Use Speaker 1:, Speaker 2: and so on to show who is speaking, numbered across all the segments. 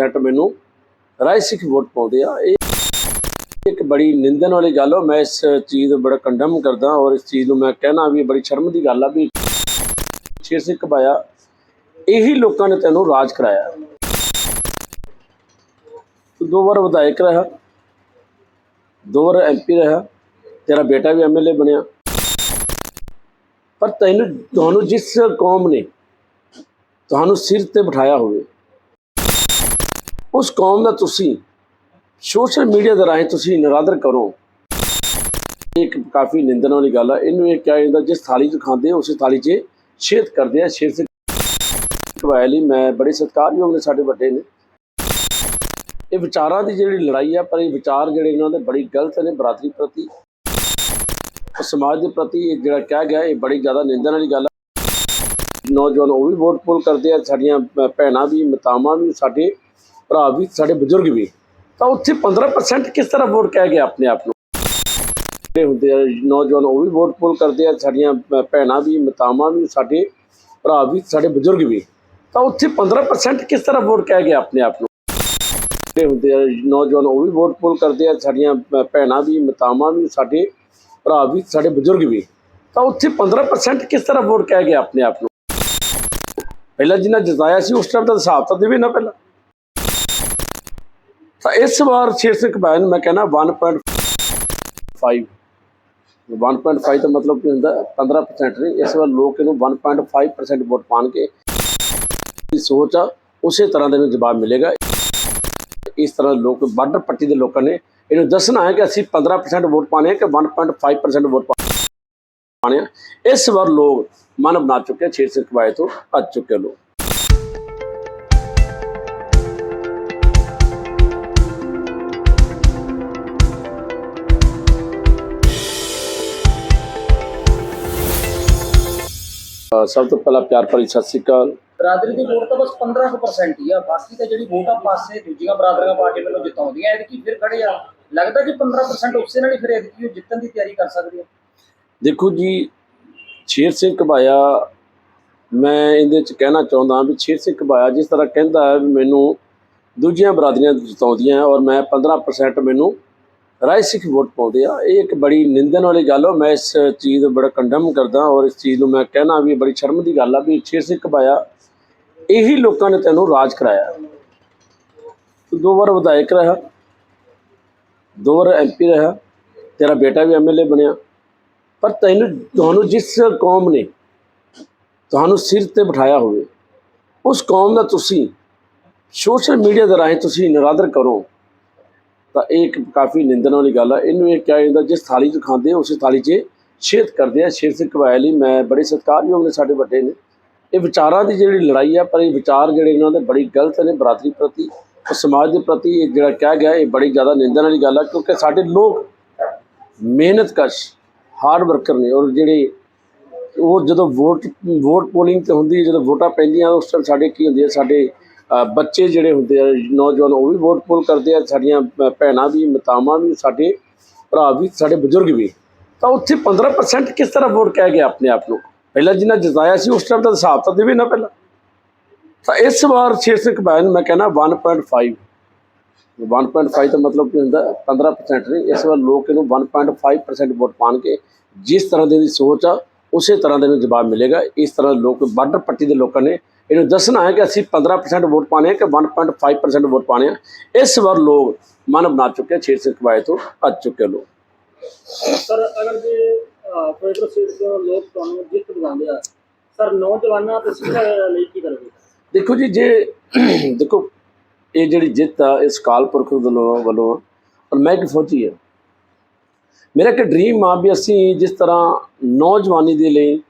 Speaker 1: Saint ਮੈਨੂੰ ਰਾਏ ਸਿੱਖ vote ਪਾਉਂਦੇ ਆ। ਇਹ ਇੱਕ ਬੜੀ ਨਿੰਦਨ ਵਾਲੀ ਗੱਲ ਆ। ਮੈਂ ਇਸ ਚੀਜ਼ ਨੂੰ ਬੜਾ ਕੰਡਮ ਕਰਦਾ ਔਰ ਇਸ ਚੀਜ਼ ਨੂੰ ਮੈਂ ਕਹਿਣਾ ਵੀ ਬੜੀ ਸ਼ਰਮ ਦੀ ਗੱਲ ਆ ਵੀ ਸ਼ੇਰ ਸਿੰਘ ਕਬਾਇਆ ਇਹੀ ਲੋਕਾਂ ਨੇ ਤੈਨੂੰ ਰਾਜ ਕਰਾਇਆ। ਦੋ ਵਾਰ ਵਿਧਾਇਕ ਰਿਹਾ, ਦੋ ਵਾਰ ਐਮਪੀ ਰਿਹਾ, ਤੇਰਾ ਬੇਟਾ ਵੀ ਐਮਐਲਏ ਬਣਿਆ। ਪਰ ਤੈਨੂੰ, ਤੁਹਾਨੂੰ ਜਿਸ ਕੌਮ ਨੇ ਤੁਹਾਨੂੰ ਸਿਰ ਤੇ ਬਿਠਾਇਆ ਹੋਵੇ ਉਸ ਕੌਮ ਦਾ ਤੁਸੀਂ ਸੋਸ਼ਲ ਮੀਡੀਆ ਦੇ ਰਾਹੀਂ ਤੁਸੀਂ ਨਿਰਾਦਰ ਕਰੋ। ਇਹ ਇੱਕ ਕਾਫੀ ਨਿੰਦਣ ਵਾਲੀ ਗੱਲ ਆ। ਇਹਨੂੰ ਇਹ ਕਿਹਾ ਜਾਂਦਾ, ਜਿਸ ਥਾਲੀ 'ਚ ਖਾਂਦੇ ਉਸੇ ਥਾਲੀ 'ਚ ਛੇਦ ਕਰਦੇ ਆ, ਛੇਦ ਸੇ ਲਈ। ਮੈਂ ਬੜੇ ਸਤਿਕਾਰਯੋਗ ਨੇ ਸਾਡੇ ਵੱਡੇ ਨੇ। ਇਹ ਵਿਚਾਰਾਂ ਦੀ ਜਿਹੜੀ ਲੜਾਈ ਆ, ਪਰ ਇਹ ਵਿਚਾਰ ਜਿਹੜੇ ਇਹਨਾਂ ਦੇ ਬੜੀ ਗਲਤ ਨੇ ਬਰਾਦਰੀ ਪ੍ਰਤੀ। ਸਮਾਜ ਦੇ ਪ੍ਰਤੀ ਇਹ ਜਿਹੜਾ ਕਿਹਾ ਗਿਆ, ਇਹ ਬੜੀ ਜ਼ਿਆਦਾ ਨਿੰਦਣ ਵਾਲੀ ਗੱਲ ਆ। ਨੌਜਵਾਨ ਉਹ ਵੀ ਵੋਟ ਪੋਲ ਕਰਦੇ ਆ, ਸਾਡੀਆਂ ਭੈਣਾਂ ਵੀ, ਮਾਤਾਵਾਂ ਵੀ ਸਾਡੇ ਭਰਾ ਵੀ, ਸਾਡੇ ਬਜ਼ੁਰਗ ਵੀ, ਤਾਂ ਉੱਥੇ 15% ਕਿਸ ਤਰ੍ਹਾਂ ਵੋਟ ਕਹਿ ਗਿਆ ਆਪਣੇ ਆਪ ਨੂੰ? ਜਿਹੜੇ ਹੁੰਦੇ ਆ, ਨੌਜਵਾਨ ਉਹ ਵੀ ਵੋਟ ਪੋਲ ਕਰਦੇ ਆ, ਸਾਡੀਆਂ ਭੈਣਾਂ ਵੀ, ਮਾਤਾਵਾਂ ਵੀ, ਸਾਡੇ ਭਰਾ ਵੀ, ਸਾਡੇ ਬਜ਼ੁਰਗ ਵੀ, ਤਾਂ ਉੱਥੇ 15% ਕਿਸ ਤਰ੍ਹਾਂ ਵੋਟ ਕਹਿ ਗਿਆ ਆਪਣੇ ਆਪ ਨੂੰ? ਜਿਹੜੇ ਹੁੰਦੇ ਆ, ਨੌਜਵਾਨ ਉਹ ਵੀ ਵੋਟ ਪੋਲ ਕਰਦੇ ਆ, ਸਾਡੀਆਂ ਭੈਣਾਂ ਵੀ, ਮਾਤਾਵਾਂ ਵੀ, ਸਾਡੇ ਭਰਾ ਵੀ, ਸਾਡੇ ਬਜ਼ੁਰਗ ਵੀ, ਤਾਂ ਉੱਥੇ 15% ਕਿਸ ਤਰ੍ਹਾਂ ਵੋਟ ਕਹਿ ਗਿਆ ਆਪਣੇ ਆਪ ਨੂੰ? ਪਹਿਲਾਂ ਜਿੰਨਾ ਜਿਤਾਇਆ ਸੀ, ਉਸ ਟਾਈਮ ਦਾ ਹਿਸਾਬ ਤਾਂ ਦੇਵੇ ਨਾ ਪਹਿਲਾਂ। ਤਾਂ ਇਸ ਵਾਰ ਸ਼ੇਰ ਸਿੰਘ ਕਬਾਇਆ ਨੂੰ ਮੈਂ ਕਹਿੰਦਾ 1.5 1.5 ਦਾ ਮਤਲਬ ਕੀ ਹੁੰਦਾ ਹੈ? 15% ਨਹੀਂ ਇਸ ਵਾਰ ਲੋਕ ਇਹਨੂੰ 1.5% ਵੋਟ ਪਾਣਗੇ। ਦੀ ਸੋਚ ਆ ਉਸੇ ਤਰ੍ਹਾਂ ਦੇ ਨੂੰ ਜਵਾਬ ਮਿਲੇਗਾ। ਇਸ ਤਰ੍ਹਾਂ ਲੋਕ ਬਾਰਡਰ ਪੱਟੀ ਦੇ ਲੋਕਾਂ ਨੇ ਇਹਨੂੰ ਦੱਸਣਾ ਹੈ ਕਿ ਅਸੀਂ 15% ਵੋਟ ਪਾਣੇ ਆ ਕਿ 1.5% ਵੋਟ ਪਾ- ਪਾਣੇ ਆ। ਇਸ ਵਾਰ ਲੋਕ ਮਨ ਬਣਾ ਚੁੱਕੇ ਆ, ਸ਼ੇਰ ਸਿੰਘ ਕਬਾਇਆ ਤੋਂ ਭੱਜ ਚੁੱਕੇ ਲੋਕ। ਸਭ ਤੋਂ ਪਹਿਲਾਂ ਪਿਆਰ ਭਰੀ ਸਤਿ ਸ੍ਰੀ ਅਕਾਲ।
Speaker 2: ਬਰਾਦਰੀ ਦੀ ਵੋਟ ਤਾਂ ਬਸ 15% ਹੀ ਆ। ਬਾਕੀ ਤਾਂ ਜਿਹੜੀ ਵੋਟ ਆ ਪਾਸੇ ਦੂਜੀਆਂ ਬਰਾਦਰੀਆਂ ਪਾਰਟੀ ਵੱਲੋਂ ਜਿਤਾਉਂਦੀਆਂ ਐਤਕੀ ਫਿਰ ਖੜੇ ਆ। ਲੱਗਦਾ ਕਿ 15% ਉਸੇ ਨਾਲ ਹੀ ਫਿਰ ਐਤਕੀ ਉਹ ਜਿੱਤਣ ਦੀ ਤਿਆਰੀ ਕਰ ਸਕਦੀ ਆ।
Speaker 1: ਦੇਖੋ ਜੀ ਸ਼ੇਰ ਸਿੰਘ ਕਬਾਇਆ ਮੈਂ ਇਹਦੇ ਚ ਕਹਿਣਾ ਚਾਹੁੰਦਾ ਵੀ ਸ਼ੇਰ ਸਿੰਘ ਕਬਾਇਆ ਜਿਸ ਤਰ੍ਹਾਂ ਕਹਿੰਦਾ ਹੈ ਵੀ ਮੈਨੂੰ ਦੂਜੀਆਂ ਬਰਾਦਰੀਆਂ ਜਿਤਾਉਂਦੀਆਂ ਔਰ ਮੈਂ 15% ਮੈਨੂੰ ਰਾਏ ਸਿੱਖ ਵੋਟ ਪਾਉਂਦੇ ਆ। ਇਹ ਇੱਕ ਬੜੀ ਨਿੰਦਨ ਵਾਲੀ ਗੱਲ ਆ। ਮੈਂ ਇਸ ਚੀਜ਼ ਨੂੰ ਬੜਾ ਕੰਡਮ ਕਰਦਾ ਔਰ ਇਸ ਚੀਜ਼ ਨੂੰ ਮੈਂ ਕਹਿਣਾ ਵੀ ਇਹ ਬੜੀ ਸ਼ਰਮ ਦੀ ਗੱਲ ਆ ਵੀ ਛੇ ਸਿੱਖ ਪਾਇਆ। ਇਹੀ ਲੋਕਾਂ ਨੇ ਤੈਨੂੰ ਰਾਜ ਕਰਾਇਆ। ਤੂੰ ਦੋ ਵਾਰ ਵਿਧਾਇਕ ਰਿਹਾ। ਦੋ ਵਾਰ ਐਮਪੀ ਰਿਹਾ। ਤੇਰਾ ਬੇਟਾ ਵੀ ਐਮਐਲਏ ਬਣਿਆ। ਪਰ ਤੈਨੂੰ, ਤੁਹਾਨੂੰ ਜਿਸ ਕੌਮ ਨੇ ਤੁਹਾਨੂੰ ਸਿਰ ਤੇ ਬਿਠਾਇਆ ਹੋਵੇ, ਉਸ ਕੌਮ ਦਾ ਤੁਸੀਂ ਸੋਸ਼ਲ ਮੀਡੀਆ ਦੇ ਰਾਹੀਂ ਤੁਸੀਂ ਨਿਰਾਦਰ ਕਰੋ। ਤਾਂ ਇਹ ਇੱਕ ਕਾਫੀ ਨਿੰਦਣ ਵਾਲੀ ਗੱਲ ਆ। ਇਹਨੂੰ ਇਹ ਕਿਹਾ ਜਾਂਦਾ, ਜਿਸ ਥਾਲੀ 'ਚ ਖਾਂਦੇ ਉਸੇ ਥਾਲੀ 'ਚ ਛੇਦ ਕਰਦੇ ਆ। ਸ਼ੇਰ ਸਿੰਘ ਕਵਾਇਆ ਲਈ ਮੈਂ ਬੜੇ ਸਤਿਕਾਰਯੋਗ ਨੇ ਸਾਡੇ ਵੱਡੇ ਨੇ। ਇਹ ਵਿਚਾਰਾਂ ਦੀ ਜਿਹੜੀ ਲੜਾਈ ਆ, ਪਰ ਇਹ ਵਿਚਾਰ ਜਿਹੜੇ ਇਹਨਾਂ ਦੇ ਬੜੀ ਗਲਤ ਨੇ ਬਰਾਦਰੀ ਪ੍ਰਤੀ ਔਰ ਸਮਾਜ ਦੇ ਪ੍ਰਤੀ ਇਹ ਜਿਹੜਾ ਕਿਹਾ ਗਿਆ, ਇਹ ਬੜੀ ਜ਼ਿਆਦਾ ਨਿੰਦਣ ਵਾਲੀ ਗੱਲ ਆ, ਕਿਉਂਕਿ ਸਾਡੇ ਲੋਕ ਮਿਹਨਤਕਸ਼ ਹਾਰਡ ਵਰਕਰ ਨੇ ਔਰ ਜਿਹੜੇ ਉਹ ਜਦੋਂ ਵੋਟ ਵੋਟ ਪੋਲਿੰਗ ਤੇ ਹੁੰਦੀ ਹੈ, ਜਦੋਂ ਵੋਟਾਂ ਪੈਂਦੀਆਂ, ਉਸ ਟਾਈਮ ਸਾਡੇ ਕੀ ਹੁੰਦੀ ਹੈ, ਸਾਡੇ ਬੱਚੇ ਜਿਹੜੇ ਹੁੰਦੇ ਆ, ਨੌਜਵਾਨ ਉਹ ਵੀ ਵੋਟ ਪੋਲ ਕਰਦੇ ਆ, ਸਾਡੀਆਂ ਭੈਣਾਂ ਵੀ, ਮਾਤਾਵਾਂ ਵੀ, ਸਾਡੇ ਭਰਾ ਵੀ, ਸਾਡੇ ਬਜ਼ੁਰਗ ਵੀ। ਤਾਂ ਉੱਥੇ 15% ਕਿਸ ਤਰ੍ਹਾਂ ਵੋਟ ਕਹਿ ਗਿਆ ਆਪਣੇ ਆਪ ਨੂੰ? ਪਹਿਲਾਂ ਜਿੰਨਾ ਜਿਤਾਇਆ ਸੀ, ਉਸ ਟਾਈਮ ਦਾ ਹਿਸਾਬ ਤਾਂ ਦੇਵੇ ਨਾ ਪਹਿਲਾਂ। ਤਾਂ ਇਸ ਵਾਰ ਸ਼ੇਰ ਸਿੰਘ ਕਬਾਇਆ ਨੂੰ ਮੈਂ ਕਹਿੰਦਾ 1.5 1.5 ਤਾਂ ਮਤਲਬ ਕੀ ਹੁੰਦਾ ਹੈ? 15% ਨਹੀਂ, ਇਸ ਵਾਰ ਲੋਕ ਇਹਨੂੰ 1.5% ਵੋਟ ਪਾਣਗੇ। ਜਿਸ ਤਰ੍ਹਾਂ ਦੀ ਇਹਦੀ ਸੋਚ ਆ, ਉਸੇ ਤਰ੍ਹਾਂ ਦੇ ਨੂੰ ਜਵਾਬ ਮਿਲੇਗਾ। ਇਸ ਤਰ੍ਹਾਂ ਲੋਕ ਬਾਰਡਰ ਪੱਟੀ ਦੇ ਲੋਕਾਂ ਨੇ ਇਹਨੂੰ ਦੱਸਣਾ ਹੈ ਕਿ ਅਸੀਂ 15% ਵੋਟ ਪਾਣੇ ਆ ਕਿ 1.5% ਵੋਟ ਪਾਣੇ ਆ। ਇਸ ਵਾਰ ਲੋਕ ਮਨ ਬਣਾ ਚੁੱਕੇ ਆ, ਸ਼ੇਰ ਕਬਾਇਆ ਤੋਂ ਭੱਜ ਚੁੱਕੇ ਲੋਕ।
Speaker 2: ਸਰ ਅਗਰ ਜੇ ਫੈਡਰਲ ਸੀਟ ਤੋਂ ਲੋਕ ਤੁਹਾਨੂੰ ਜਿੱਤ ਦਿਵਾਉਂਦੇ ਆ ਸਰ ਨੌਜਵਾਨਾਂ ਤੇ ਸਿੱਖਿਆ ਲਈ ਕੀ ਕਰੋਗੇ?
Speaker 1: ਦੇਖੋ ਜੀ ਜੇ ਦੇਖੋ ਇਹ ਜਿਹੜੀ ਜਿੱਤ ਆ ਇਸ ਕਾਲ ਪੁਰਖ ਵੱਲੋਂ ਵੱਲੋਂ ਔਰ ਮੈਂ ਇੱਕ ਫੌਜੀ ਆ। ਮੇਰਾ ਇੱਕ ਡ੍ਰੀਮ ਆ ਵੀ ਅਸੀਂ ਜਿਸ ਤਰ੍ਹਾਂ ਨੌਜਵਾਨੀ ਦੇ ਲਈ